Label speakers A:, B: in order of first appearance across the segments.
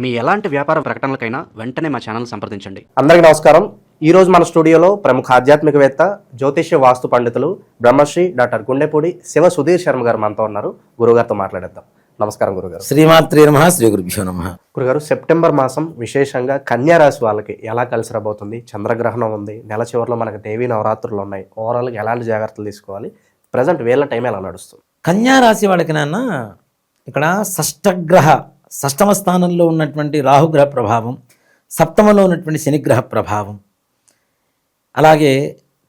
A: మీ ఎలాంటి వ్యాపార ప్రకటనలకైనా వెంటనే మా ఛానల్ సంప్రదించండి.
B: అందరికీ నమస్కారం. ఈ రోజు మన స్టూడియోలో ప్రముఖ ఆధ్యాత్మికవేత్త జ్యోతిష్య వాస్తు పండితులు బ్రహ్మశ్రీ డాక్టర్ గుండెపూడి శివ సుధీర్ శర్మ గారు మనతో ఉన్నారు. గురుగారితో మాట్లాడేద్దాం. నమస్కారం గురుగారు
C: శ్రీమాత్రే నమ శ్రీ గురుభ్యో నమ.
B: గురుగారు సెప్టెంబర్ మాసం విశేషంగా కన్యా రాశి వాళ్ళకి ఎలా కలిసి రాబోతుంది? చంద్రగ్రహణం ఉంది. నెల చివరిలో మనకి దేవీ నవరాత్రులు ఉన్నాయి. ఓవరాల్గా ఎలాంటి జాగ్రత్తలు తీసుకోవాలి? ప్రజెంట్ వీళ్ళ టైం ఎలా నడుస్తుంది?
C: కన్యా రాశి వాళ్ళకి నాన్న ఇక్కడ షష్టగ్రహ షష్టమ స్థానంలో ఉన్నటువంటి రాహుగ్రహ ప్రభావం సప్తమంలో ఉన్నటువంటి శనిగ్రహ ప్రభావం అలాగే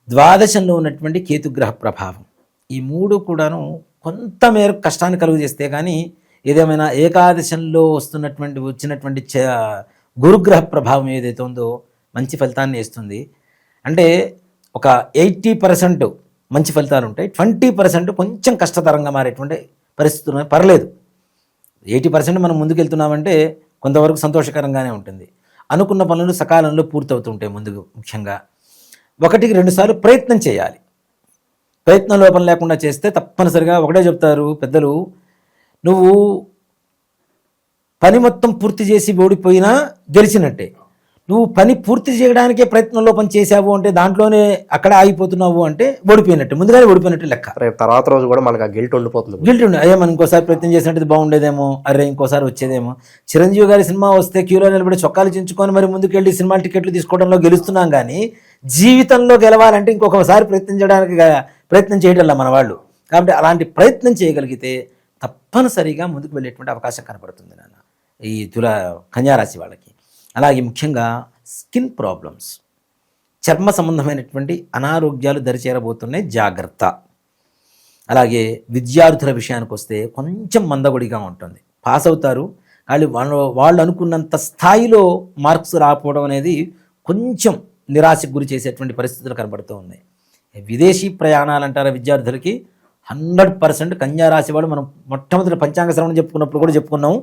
C: ద్వాదశంలో ఉన్నటువంటి కేతుగ్రహ ప్రభావం. ఈ మూడు కూడాను కొంత మేరకు కష్టాన్ని కలుగు చేస్తే కానీ ఏదేమైనా ఏకాదశంలో వస్తున్నటువంటి వచ్చినటువంటి చ గురుగ్రహ ప్రభావం ఏదైతే ఉందో మంచి ఫలితాన్ని ఇస్తుంది. అంటే ఒక ఎయిటీ పర్సెంట్ మంచి ఫలితాలు ఉంటాయి. ట్వంటీ పర్సెంట్ కొంచెం కష్టతరంగా మారేటువంటి పరిస్థితులు పర్లేదు. ఎయిటీ పర్సెంట్ మనం ముందుకెళ్తున్నామంటే కొంతవరకు సంతోషకరంగానే ఉంటుంది. అనుకున్న పనులు సకాలంలో పూర్తవుతుంటాయి ముందుకు ముఖ్యంగా. ఒకటికి రెండుసార్లు ప్రయత్నం చేయాలి. ప్రయత్నం లోపం లేకుండా చేస్తే తప్పనిసరిగా ఒకటే చెప్తారు పెద్దలు నువ్వు పని మొత్తం పూర్తి చేసి ఓడిపోయినా గెలిచినట్టే. నువ్వు పని పూర్తి చేయడానికే ప్రయత్నం లోపం చేశావు అంటే దాంట్లోనే అక్కడ ఆగిపోతున్నావు అంటే ఓడిపోయినట్టు ముందుగానే ఓడిపోయినట్టు లెక్క.
B: రేపు తర్వాత రోజు కూడా మనకు ఆ గిల్ట్ ఉండిపోతుంది.
C: గిల్ట్ ఉండే అయ్యా మనం ఇంకోసారి ప్రయత్నం చేసినట్టు బాగుండేదేమో అరే ఇంకోసారి వచ్చేదేమో. చిరంజీవి గారి సినిమా వస్తే క్యూలో నిలబడి చొక్కాలు చించుకొని మరి ముందుకెళ్ళి సినిమా టికెట్లు తీసుకోవడంలో గెలుస్తున్నాం కానీ జీవితంలో గెలవాలంటే ఇంకొకసారి ప్రయత్నం చేయడానికి ప్రయత్నం చేయడంలా మన వాళ్ళు. కాబట్టి అలాంటి ప్రయత్నం చేయగలిగితే తప్పనిసరిగా ముందుకు వెళ్ళేటువంటి అవకాశం కనపడుతుంది నాన్న. ఈ తుల కన్యారాశి వాళ్ళకి. అలాగే ముఖ్యంగా స్కిన్ ప్రాబ్లమ్స్. చర్మ సంబంధమైనటువంటి అనారోగ్యాలు దరిచేరబోతున్నాయి. జాగ్రత్త. అలాగే విద్యార్థుల విషయానికి వస్తే కొంచెం మందగొడిగా ఉంటుంది. పాస్ అవుతారు. వాళ్ళు వాళ్ళు వాళ్ళు అనుకున్నంత స్థాయిలో మార్క్స్ రాకపోవడం అనేది కొంచెం నిరాశకు గురి చేసేటువంటి పరిస్థితులు కనబడుతూ ఉన్నాయి. విదేశీ ప్రయాణాలు అంటారా విద్యార్థులకి? హండ్రెడ్ పర్సెంట్ కన్యారాశి వాళ్ళు మనం మొట్టమొదటి పంచాంగ శ్రవణం చెప్పుకున్నప్పుడు కూడా చెప్పుకున్నాం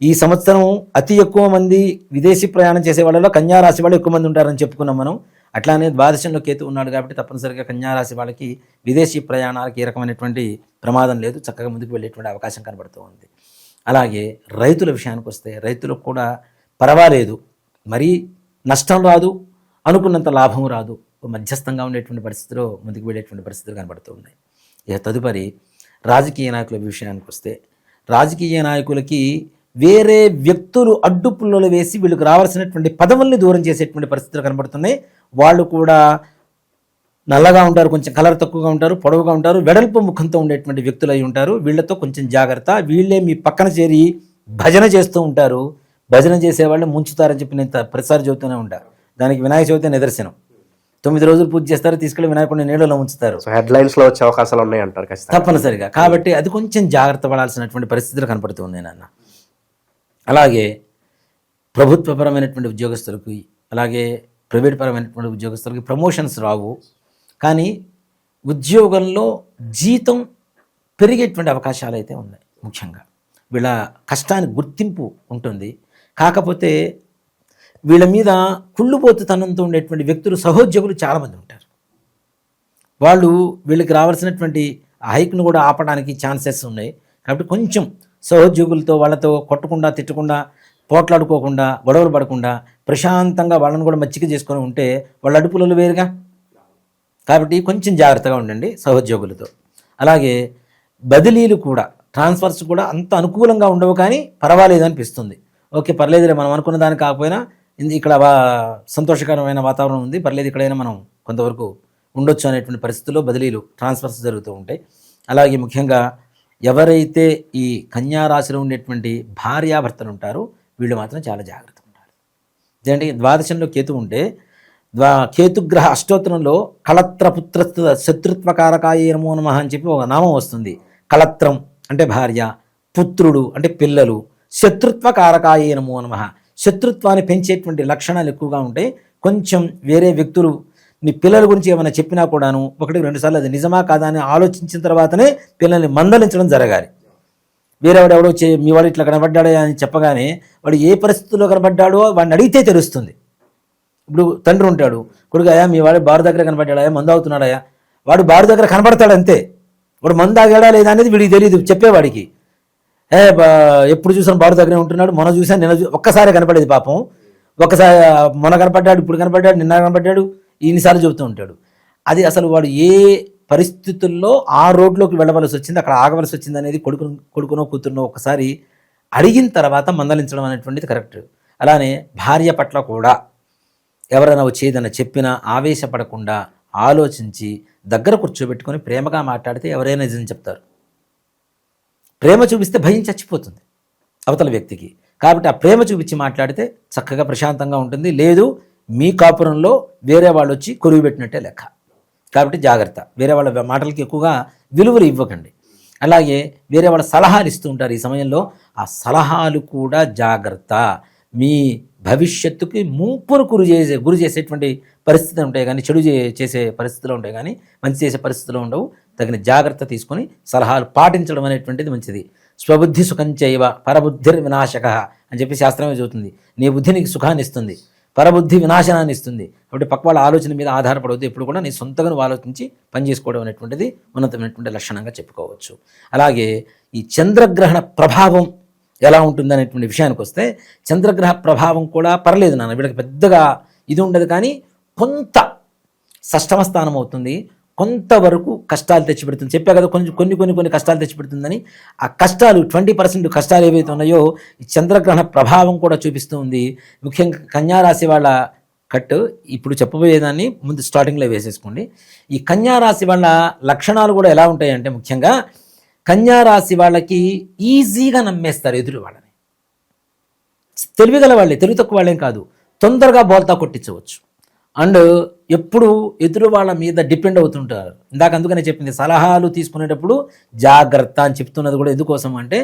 C: ఈ సంవత్సరం అతి ఎక్కువ మంది విదేశీ ప్రయాణం చేసే వాళ్ళలో కన్యారాశి వాళ్ళు ఎక్కువ మంది ఉంటారని చెప్పుకున్నాం మనం. అట్లానే ద్వాదశంలో కేతు ఉన్నాడు కాబట్టి తప్పనిసరిగా కన్యారాశి వాళ్ళకి విదేశీ ప్రయాణాలకి ఏ రకమైనటువంటి ప్రమాదం లేదు. చక్కగా ముందుకు వెళ్ళేటువంటి అవకాశం కనబడుతూ ఉంది. అలాగే రైతుల విషయానికి వస్తే రైతులకు కూడా పర్వాలేదు. మరీ నష్టం రాదు అనుకున్నంత లాభం రాదు. మధ్యస్థంగా ఉండేటువంటి పరిస్థితిలో ముందుకు వెళ్ళేటువంటి పరిస్థితులు కనబడుతూ ఉన్నాయి. ఇక తదుపరి రాజకీయ నాయకుల విషయానికి వస్తే రాజకీయ నాయకులకి వేరే వ్యక్తులు అడ్డుపుల్లలు వేసి వీళ్ళకి రావాల్సినటువంటి పదవుల్ని దూరం చేసేటువంటి పరిస్థితులు కనబడుతున్నాయి. వాళ్ళు కూడా నల్లగా ఉంటారు కొంచెం కలర్ తక్కువగా ఉంటారు పొడవుగా ఉంటారు వెడల్పు ముఖంతో ఉండేటువంటి వ్యక్తులు అయి ఉంటారు. వీళ్ళతో కొంచెం జాగ్రత్త. వీళ్ళే మీ పక్కన చేరి భజన చేస్తూ ఉంటారు. భజన చేసేవాళ్ళు ముంచుతారని చెప్పి నేను ప్రతిసారి చెబుతూనే ఉంటారు దానికి వినాయక చవితి నిదర్శనం. తొమ్మిది రోజులు పూజ చేస్తారు తీసుకెళ్ళి వినాయకుడిని నీళ్ళలో ఉంచుతారు.
B: సో హెడ్ లైన్స్లో వచ్చే అవకాశాలు ఉన్నాయి అంటారు
C: తప్పనిసరిగా. కాబట్టి అది కొంచెం జాగ్రత్త పడాల్సినటువంటి పరిస్థితులు కనపడుతూ ఉన్నాయి నాన్న. అలాగే ప్రభుత్వపరమైనటువంటి ఉద్యోగస్తులకు అలాగే ప్రైవేట్ పరమైనటువంటి ఉద్యోగస్తులకి ప్రమోషన్స్ రావు. కానీ ఉద్యోగంలో జీతం పెరిగేటువంటి అవకాశాలు అయితే ఉన్నాయి ముఖ్యంగా. వీళ్ళ కష్టానికి గుర్తింపు ఉంటుంది. కాకపోతే వీళ్ళ మీద కుళ్ళుపోతుతనంతో ఉండేటువంటి వ్యక్తులు సహోద్యోగులు చాలామంది ఉంటారు. వాళ్ళు వీళ్ళకి రావాల్సినటువంటి హైక్ను కూడా ఆపడానికి ఛాన్సెస్ ఉన్నాయి. కాబట్టి కొంచెం సహోద్యోగులతో వాళ్ళతో కొట్టకుండా తిట్టకుండా పోట్లాడుకోకుండా గొడవలు పడకుండా ప్రశాంతంగా వాళ్ళని కూడా మచ్చిక చేసుకొని ఉంటే వాళ్ళ అడుపులలో వేరుగా? కాబట్టి కొంచెం జాగ్రత్తగా ఉండండి సహోద్యోగులతో. అలాగే బదిలీలు కూడా ట్రాన్స్ఫర్స్ కూడా అంత అనుకూలంగా ఉండవు కానీ పర్వాలేదు అనిపిస్తుంది. ఓకే పర్లేదులే మనం అనుకున్న దాని కాకపోయినా ఇక్కడ వా సంతోషకరమైన వాతావరణం ఉంది పర్లేదు ఇక్కడైనా మనం కొంతవరకు ఉండొచ్చు అనేటువంటి పరిస్థితుల్లో బదిలీలు ట్రాన్స్ఫర్స్ జరుగుతూ ఉంటాయి. అలాగే ముఖ్యంగా ఎవరైతే ఈ కన్యారాశిలో ఉండేటువంటి భార్యాభర్తలు ఉంటారో వీళ్ళు మాత్రం చాలా జాగ్రత్తగా ఉండాలి. ఎందుకంటే ద్వాదశంలో కేతు ఉంటే ద్వా కేతుగ్రహ అష్టోత్తరంలో కళత్రపుత్ర శత్రుత్వకారకాయ నమో నమ అని చెప్పి ఒక నామం వస్తుంది. కళత్రం అంటే భార్య పుత్రుడు అంటే పిల్లలు శత్రుత్వకారకాయ నమో. నమ శత్రుత్వాన్ని పెంచేటువంటి లక్షణాలు ఎక్కువగా ఉంటాయి కొంచెం వేరే వ్యక్తులు నీ పిల్లల గురించి ఏమైనా చెప్పినా కూడాను ఒకటి రెండు సార్లు అది నిజమా కాదా అని ఆలోచించిన తర్వాతనే పిల్లల్ని మందలించడం జరగాలి. వేరేవాడు ఎవడో చే మీ వాడు ఇట్లా కనబడ్డాడే అని చెప్పగానే వాడు ఏ పరిస్థితుల్లో కనబడ్డాడో వాడిని అడిగితే తెలుస్తుంది. ఇప్పుడు తండ్రి ఉంటాడు కొడుకు మీ వాడు బారు దగ్గర కనబడ్డాడయా మందు అవుతున్నాడయా వాడు బారు దగ్గర కనబడతాడు అంతే. వాడు మందు ఆగాడా లేదా అనేది వీడికి తెలియదు చెప్పేవాడికి. ఏ బా- ఎప్పుడు చూసాను బారు దగ్గరే ఉంటున్నాడు మొన్న చూసాను నిన్న ఒక్కసారి కనపడేది పాపం. ఒక్కసారి మొన్న కనపడ్డాడు ఇప్పుడు కనపడ్డాడు నిన్న కనపడ్డాడు. ఇన్నిసార్లు చెబుతూ ఉంటాడు. అది అసలు వాడు ఏ పరిస్థితుల్లో ఆ రోడ్లోకి వెళ్ళవలసి వచ్చింది అక్కడ ఆగవలసి వచ్చింది అనేది కొడుకు కొడుకునో కూతురునో ఒకసారి అడిగిన తర్వాత మందలించడం అనేటువంటిది కరెక్ట్. అలానే భార్య పట్ల కూడా ఎవరైనా వచ్చి చెప్పినా ఆవేశపడకుండా ఆలోచించి దగ్గర కూర్చోబెట్టుకొని ప్రేమగా మాట్లాడితే ఎవరైనా నిజం చెప్తారు. ప్రేమ చూపిస్తే భయం చచ్చిపోతుంది అవతల వ్యక్తికి. కాబట్టి ఆ ప్రేమ చూపించి మాట్లాడితే చక్కగా ప్రశాంతంగా ఉంటుంది. లేదు మీ కాపురంలో వేరే వాళ్ళు వచ్చి కొరువు పెట్టినట్టే లెక్క. కాబట్టి జాగ్రత్త. వేరే వాళ్ళ మాటలకి ఎక్కువగా విలువలు ఇవ్వకండి. అలాగే వేరే వాళ్ళ సలహాలు ఇస్తూ ఉంటారు ఈ సమయంలో. ఆ సలహాలు కూడా జాగ్రత్త. మీ భవిష్యత్తుకి ముంపును గురి చేసే గురి చేసేటువంటి పరిస్థితులు ఉంటాయి కానీ చెడు చే- చేసే పరిస్థితులు ఉంటాయి కానీ మంచి చేసే పరిస్థితులు ఉండవు. తగిన జాగ్రత్త తీసుకొని సలహాలు పాటించడం అనేటువంటిది మంచిది. స్వబుద్ధి సుఖం చేయవ పరబుద్ధిర్ వినాశక అని చెప్పి శాస్త్రమే చెబుతుంది. నీ బుద్ధి నీకు సుఖాన్ని ఇస్తుంది. పరబుద్ధి వినాశనాన్ని ఇస్తుంది. కాబట్టి పక్క వాళ్ళ ఆలోచన మీద ఆధారపడవద్దు. ఎప్పుడు కూడా నీ సొంతగా నువ్వు ఆలోచించి పనిచేసుకోవడం అనేటువంటిది ఉన్నతమైనటువంటి లక్షణంగా చెప్పుకోవచ్చు. అలాగే ఈ చంద్రగ్రహణ ప్రభావం ఎలా ఉంటుంది అనేటువంటి విషయానికి వస్తే చంద్రగ్రహ ప్రభావం కూడా పర్లేదు నాన్న. వీళ్ళకి పెద్దగా ఇది ఉండదు కానీ కొంత సష్టమ స్థానం అవుతుంది. కొంతవరకు కష్టాలు తెచ్చిపెడుతుంది. చెప్పా కదా కొంచెం కొన్ని కొన్ని కొన్ని కష్టాలు తెచ్చిపెడుతుందని. ఆ కష్టాలు ట్వంటీ పర్సెంట్ కష్టాలు ఏవైతే ఉన్నాయో ఈ చంద్రగ్రహణ ప్రభావం కూడా చూపిస్తూ ఉంది. ముఖ్యంగా కన్యారాశి వాళ్ళ కట్ ఇప్పుడు చెప్పబోయేదాన్ని ముందు స్టార్టింగ్లో వేసేసుకోండి. ఈ కన్యారాశి వాళ్ళ లక్షణాలు కూడా ఎలా ఉంటాయంటే ముఖ్యంగా కన్యారాశి వాళ్ళకి ఈజీగా నమ్మేస్తారు ఎదురు వాళ్ళని. తెలివిగల వాళ్ళే తెలివి తక్కువ వాళ్ళేం కాదు. తొందరగా బోల్తా కొట్టించవచ్చు. అండ్ ఎప్పుడు ఎదురు వాళ్ళ మీద డిపెండ్ అవుతుంటారు. ఇందాక అందుకనే చెప్పింది సలహాలు తీసుకునేటప్పుడు జాగ్రత్త అని చెప్తున్నది కూడా ఎందుకోసం అంటే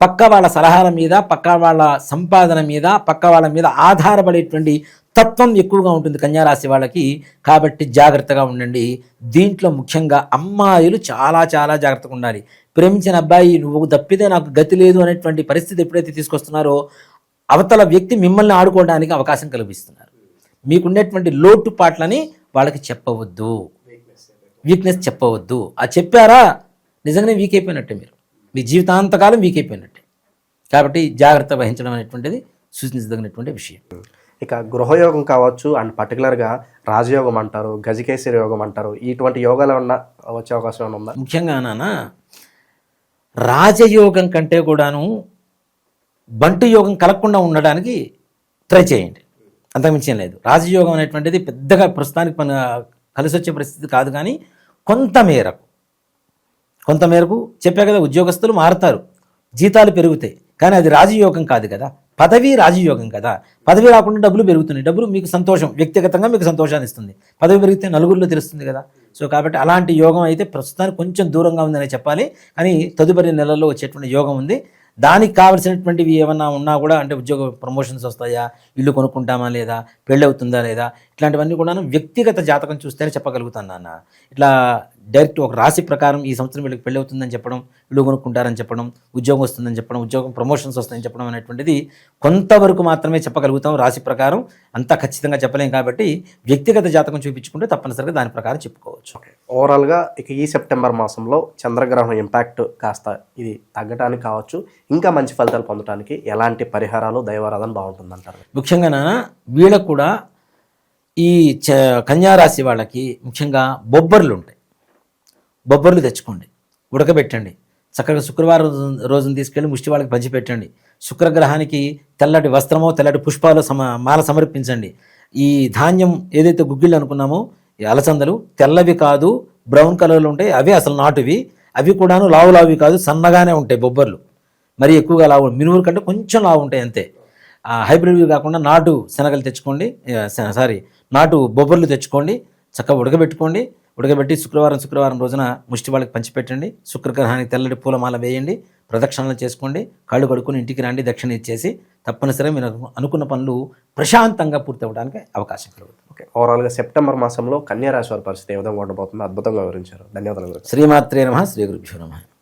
C: పక్క వాళ్ళ సలహాల మీద పక్క వాళ్ళ సంపాదన మీద పక్క వాళ్ళ మీద ఆధారపడేటువంటి తత్వం ఎక్కువగా ఉంటుంది కన్యారాశి వాళ్ళకి. కాబట్టి జాగ్రత్తగా ఉండండి. దీంట్లో ముఖ్యంగా అమ్మాయిలు చాలా చాలా జాగ్రత్తగా ఉండాలి. ప్రేమించిన అబ్బాయి నువ్వు తప్పితే నాకు గతి లేదు అనేటువంటి పరిస్థితి ఎప్పుడైతే తీసుకొస్తున్నారో అవతల వ్యక్తి మిమ్మల్ని ఆడుకోవడానికి అవకాశం కల్పిస్తున్నారు. మీకుండేటువంటి లోటుపాట్లని వాళ్ళకి చెప్పవద్దు. వీక్నెస్ చెప్పవద్దు. ఆ చెప్పారా? నిజంగానే వీక్ అయిపోయినట్టే మీరు. మీ జీవితాంతకాలం వీక్ అయిపోయినట్టే. కాబట్టి జాగ్రత్త వహించడం అనేటువంటిది సూచించదగినటువంటి విషయం.
B: ఇక గృహయోగం కావచ్చు అండ్ పర్టికులర్గా రాజయోగం అంటారు గజకేసరి యోగం అంటారు ఇటువంటి యోగాలు ఉన్న వచ్చే అవకాశం ఏమైనా ఉందా?
C: ముఖ్యంగా నాన్న రాజయోగం కంటే కూడాను బంటు యోగం కలగకుండా ఉండడానికి ట్రై చేయండి. అంతకుమించి లేదు. రాజయోగం అనేటువంటిది పెద్దగా ప్రస్తుతానికి పని కలిసి వచ్చే పరిస్థితి కాదు కానీ కొంతమేరకు కొంతమేరకు కొంత చెప్పా కదా ఉద్యోగస్తులు మారుతారు జీతాలు పెరుగుతాయి కానీ అది రాజయోగం కాదు కదా. పదవి రాజయోగం కదా. పదవి రాకుండా డబ్బులు పెరుగుతున్నాయి. డబ్బులు మీకు సంతోషం వ్యక్తిగతంగా మీకు సంతోషాన్ని ఇస్తుంది. పదవి పెరిగితే నలుగురిలో తెలుస్తుంది కదా. సో కాబట్టి అలాంటి యోగం అయితే ప్రస్తుతానికి కొంచెం దూరంగా ఉందనే చెప్పాలి. కానీ తదుపరి నెలల్లో వచ్చేటువంటి యోగం ఉంది. దానికి కావలసినటువంటివి ఏమన్నా ఉన్నా కూడా అంటే ఉద్యోగ ప్రమోషన్స్ వస్తాయా? ఇల్లు కొనుక్కుంటామా లేదా? పెళ్ళి అవుతుందా లేదా? ఇట్లాంటివన్నీ కూడా వ్యక్తిగత జాతకం చూస్తేనే చెప్పగలుగుతాను నాన్న. ఇట్లా డైరెక్ట్ ఒక రాశి ప్రకారం ఈ సంవత్సరం వీళ్ళకి పెళ్ళి అవుతుందని చెప్పడం ఇల్లు కొనుక్కుంటారని చెప్పడం ఉద్యోగం వస్తుందని చెప్పడం ఉద్యోగం ప్రమోషన్స్ వస్తాయని చెప్పడం అనేటువంటిది కొంతవరకు మాత్రమే చెప్పగలుగుతాం రాశి ప్రకారం. అంతా ఖచ్చితంగా చెప్పలేం కాబట్టి వ్యక్తిగత జాతకం చూపించుకుంటే తప్పనిసరిగా దాని ప్రకారం చెప్పుకోవచ్చు.
B: ఓవరాల్గా ఇక ఈ సెప్టెంబర్ మాసంలో చంద్రగ్రహణం ఇంపాక్ట్ కాస్త ఇది తగ్గడానికి కావచ్చు. ఇంకా మంచి ఫలితాలు పొందడానికి ఎలాంటి పరిహారాలు దైవారాధన బాగుంటుందంటారు?
C: ముఖ్యంగా వీళ్ళకు కూడా ఈ కన్యారాశి వాళ్ళకి ముఖ్యంగా బొబ్బర్లు ఉంటాయి. బొబ్బర్లు తెచ్చుకోండి ఉడకబెట్టండి. చక్కగా శుక్రవారం రోజును రోజున తీసుకెళ్ళి ముష్టి వాళ్ళకి పంచిపెట్టండి శుక్రగ్రహానికి తెల్లటి వస్త్రమో తెల్లటి పుష్పాలు సమ మాల సమర్పించండి. ఈ ధాన్యం ఏదైతే గుగ్గిళ్ళు అనుకున్నామో ఈ అలసందలు తెల్లవి కాదు బ్రౌన్ కలర్లు ఉంటాయి అవి అసలు నాటువి. అవి కూడాను లావు లావి కాదు సన్నగానే ఉంటాయి బొబ్బర్లు. మరి ఎక్కువగా లావు మినుముల కంటే కొంచెం లావు ఉంటాయి అంతే. హైబ్రిడ్వి కాకుండా నాటు శనగలు తెచ్చుకోండి సారీ నాటు బొబ్బర్లు తెచ్చుకోండి చక్కగా ఉడకబెట్టుకోండి. ఉడకబెట్టి శుక్రవారం శుక్రవారం రోజున ముష్టి వాళ్ళకి పంచిపెట్టండి. శుక్రగ్రహానికి తెల్లటి పూలమాల వేయండి. ప్రదక్షిణలు చేసుకోండి. కళ్ళు కడుక్కొని ఇంటికి రండి దక్షిణ ఇచ్చేసి తప్పనిసరిగా మీరు అను- అనుకున్న పనులు ప్రశాంతంగా పూర్తి అవ్వడానికి అవకాశం కలుగుతుంది.
B: ఓకే. ఓవరాల్గా సెప్టెంబర్ మాసంలో కన్యా రాశి వారి పరిస్థితి ఏ విధంగా ఉండబోతుందో అద్భుతంగా వివరించారు. ధన్యవాదాలు.
C: శ్రీమాత్రే నమ శ్రీ గురుభ్యో నమ.